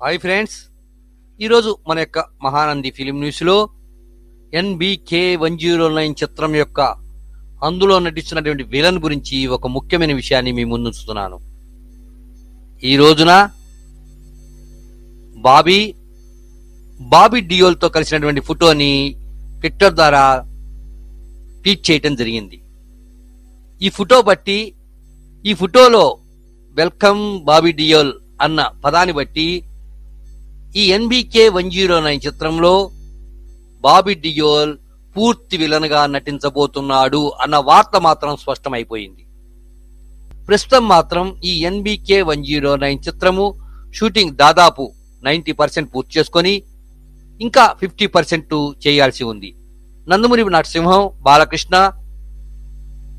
Hi friends. ఈరోజు మన యొక్క మహానంది ఫిలిం న్యూస్లో ఎన్బికే వన్ జీరో నైన్ చిత్రం యొక్క అందులో నటిస్తున్నటువంటి విలన్ గురించి ఒక ముఖ్యమైన విషయాన్ని మీ ముందుంచుతున్నాను ఈ రోజున బాబీ బాబీ డియోల్తో కలిసినటువంటి ఫోటోని ట్విట్టర్ ద్వారా ట్వీట్ చేయటం జరిగింది. ఈ ఫోటో బట్టి ఈ ఫోటోలో వెల్కమ్ బాబీ డియోల్ అన్న పదాన్ని బట్టి ఈ ఎన్బికే వన్ జీరో నైన్ చిత్రంలో బాబీ డియోల్ పూర్తి విలన్గా నటించబోతున్నాడు అన్న వార్త మాత్రం స్పష్టమైపోయింది. ప్రస్తుతం మాత్రం ఈ ఎన్బికే వన్ జీరో నైన్ చిత్రము షూటింగ్ దాదాపు నైంటీ పర్సెంట్ పూర్తి చేసుకొని ఇంకా ఫిఫ్టీ పర్సెంట్ చేయాల్సి ఉంది. నందమూరి నరసింహం బాలకృష్ణ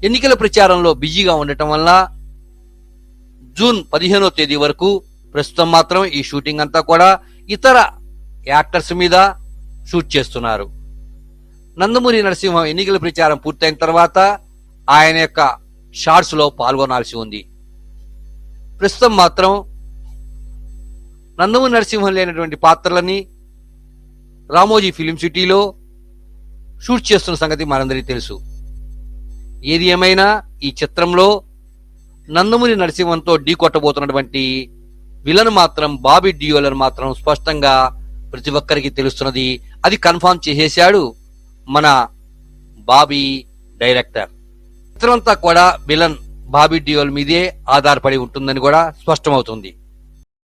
ఎన్నికల ప్రచారంలో బిజీగా ఉండటం వల్ల జూన్ పదిహేనో తేదీ వరకు ప్రస్తుతం మాత్రం ఈ షూటింగ్ అంతా కూడా ఇతర యాక్టర్స్ మీద షూట్ చేస్తున్నారు. నందమూరి నరసింహం ఎన్నికల ప్రచారం పూర్తయిన తర్వాత ఆయన యొక్క షార్ట్స్లో పాల్గొనాల్సి ఉంది. ప్రస్తుతం మాత్రం నందమూరి నరసింహం లేనటువంటి పాత్రలని రామోజీ ఫిలిం సిటీలో షూట్ చేస్తున్న సంగతి మనందరికీ తెలుసు. ఏది ఏమైనా ఈ చిత్రంలో నందమూరి నరసింహంతో ఢీ కొట్టబోతున్నటువంటి విలన్ మాత్రం బాబీ డియోలర్ మాత్రం స్పష్టంగా ప్రతి ఒక్కరికి తెలుస్తున్నది. అది కన్ఫర్మ్ చేసేశాడు మన బాబీ డైరెక్టర్. చిత్రమంతా కూడా విలన్ బాబీ డియోల్ మీదే ఆధారపడి ఉంటుందని కూడా స్పష్టమవుతుంది.